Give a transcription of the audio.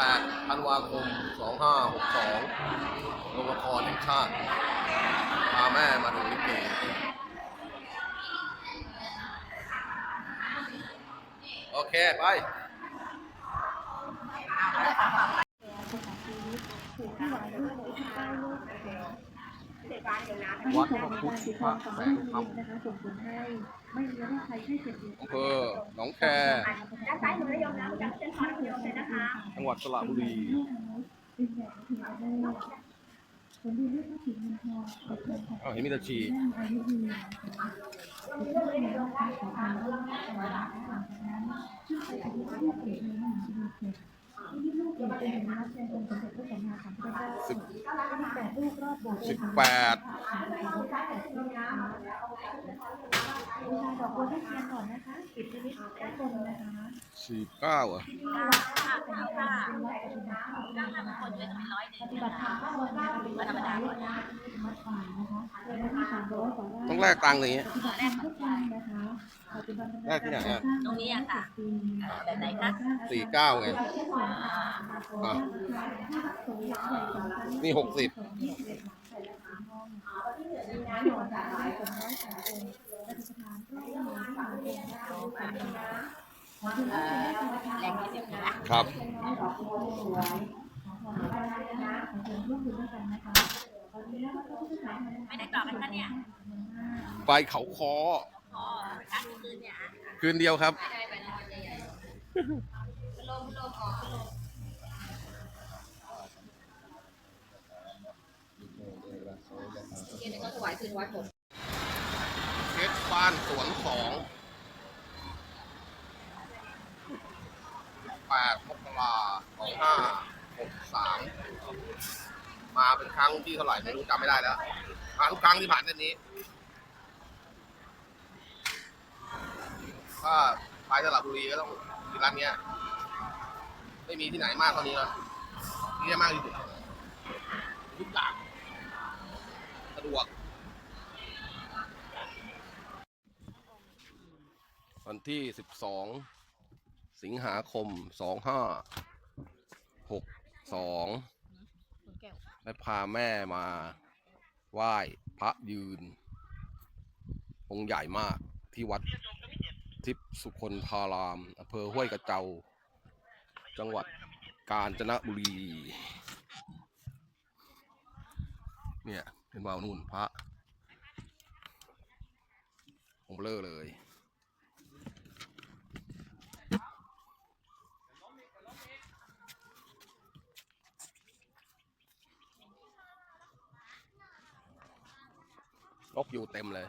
8ธันวาคม 2562โรงละครแห่งชาติพาแม่มาดูลิเกโอเค ไปวัดพระพุทธพระแสงธรร มนะคะส่งผลให้ไม่มีโรคภับอำเภอหนองแคด้านซ้ายมือระยมนะจากเส้นทางระยมเลยนะคะจังหวัดสระบุรีเอกสีเงินทอเงินทองอ้าเห็นมีแตะชีแม่อายุยืนนะคะเป็นเรื่องในโลกการขอการร่วมกันนะคะหลังจากนั้นชื่อไปอายุที่เกิดในมหาวิทยาลัยที่ลูกเกิดเป็นนักแสดงองค์สมเด็จพระสัมมาสัมพุทธเจ้าสิบ สิบแปดบูชาดอบัวที่เทียนก่อนนะคะปิดชีวิตทุกคนนะคะสี่เก้าอะที่วัดเป็นการกต่านะคะเดือนที่สามร้อยกว่าไร่ต้องแลกตังค์อย่างเงี้ย แรกที่ไหนอะตรงนี้อะค่ะแบบไหนคะสี่เก้าไงอะนี่หกสิบแรงที่สิบนะครับไม่ได้ต่อกันคะเนี่ย ไปเขาคอพอ คืนเนี่ยอะคืนเดียวครับเกียรติเขาถวายคืนวัดหมดเพชรบ้านสวนสองแปดมกราสองห้าหกสามมาเป็นครั้งที่เท่าไหร่ไม่รู้จำไม่ได้แล้วมาทุกครั้งที่ผ่านเส้นนี้ ถ้าไปสระบุรีก็ต้องที่ร้านเนี้ย ไม่มีที่ไหนมากเท่านี้แล้วที่นี่มากที่สุดทุกอย่างสะดวก วันที่ 12 สิงหาคม 2562ได้พาแม่มาไหว้พระยืน องค์ใหญ่มากที่วัด ทิพย์สุคนธารามอำเภอห้วยกระเจา จังหวัดกาญจนบุรี เนี่ยเป็นวาวนู่นพระองค์เบลอเลย นกอยู่เต็มเลย